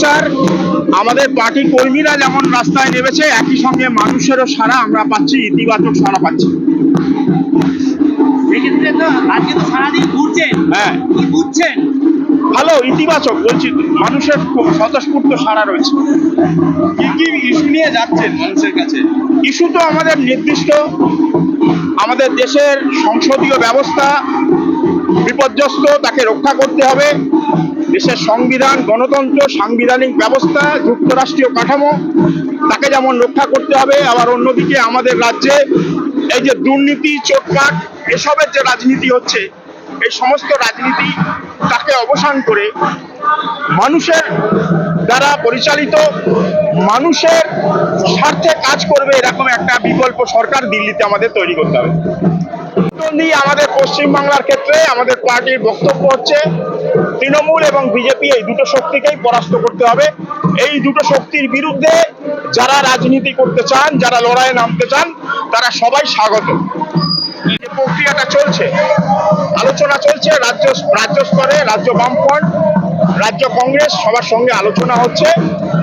প্রচার। আমাদের পার্টি কর্মীরা যেমন রাস্তায় নেমেছে একই সঙ্গে মানুষেরও সারা আমরা পাচ্ছি ইতিবাচক সারা পাচ্ছি। সেক্ষেত্রে তো আজকে তো সারাদিন ঘুরছেন। হ্যাঁ। কি বুঝছেন? ভালো ইতিবাচক বলছি মানুষের স্বতঃস্ফূর্ত সারা রয়েছে। কি কি ইস্যু নিয়ে যাচ্ছেন মানুষের কাছে? ইস্যু তো আমাদের নির্দিষ্ট। আমাদের দেশের সংসদীয় ব্যবস্থা বিপর্যস্ত, তাকে রক্ষা করতে হবে। দেশের সংবিধান, গণতন্ত্র, সাংবিধানিক ব্যবস্থা, যুক্তরাষ্ট্রীয় কাঠামো, তাকে যেমন রক্ষা করতে হবে, আবার অন্যদিকে আমাদের রাজ্যে এই যে দুর্নীতি চোটপাট এসবের যে রাজনীতি হচ্ছে, এই সমস্ত রাজনীতি তাকে অবসান করে মানুষের দ্বারা পরিচালিত, মানুষের স্বার্থে কাজ করবে, এরকম একটা বিকল্প সরকার দিল্লিতে আমাদের তৈরি করতে হবে। নিয়ে আমাদের পশ্চিমবাংলার ক্ষেত্রে আমাদের পার্টির বক্তব্য হচ্ছে, তৃণমূল এবং বিজেপি এই দুটো শক্তিকেই পরাস্ত করতে হবে। এই দুটো শক্তির বিরুদ্ধে যারা রাজনীতি করতে চান, যারা লড়াইয়ে নামতে চান, তারা সবাই স্বাগত। যে প্রক্রিয়াটা চলছে, আলোচনা চলছে, রাজ্য রাজ্য স্তরে, রাজ্য বামফ্রন্ট, রাজ্য কংগ্রেস সবার সঙ্গে আলোচনা হচ্ছে।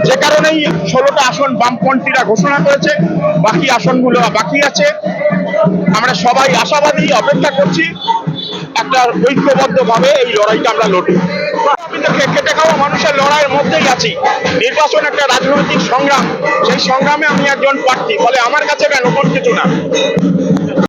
যে কারণেই ষোলোটা আসন বামপন্থীরা ঘোষণা করেছে, বাকি আসনগুলো বাকি আছে। আমরা সবাই আশাবাদী, অপেক্ষা করছি একটা ঐক্যবদ্ধ ভাবে এই লড়াইটা আমরা লড়ি। খেটে খাওয়া মানুষের লড়াইয়ের মধ্যেই আছি। নির্বাচন একটা রাজনৈতিক সংগ্রাম। সেই সংগ্রামে আমি একজন প্রার্থী, ফলে আমার কাছে কেন কোন কিছু না।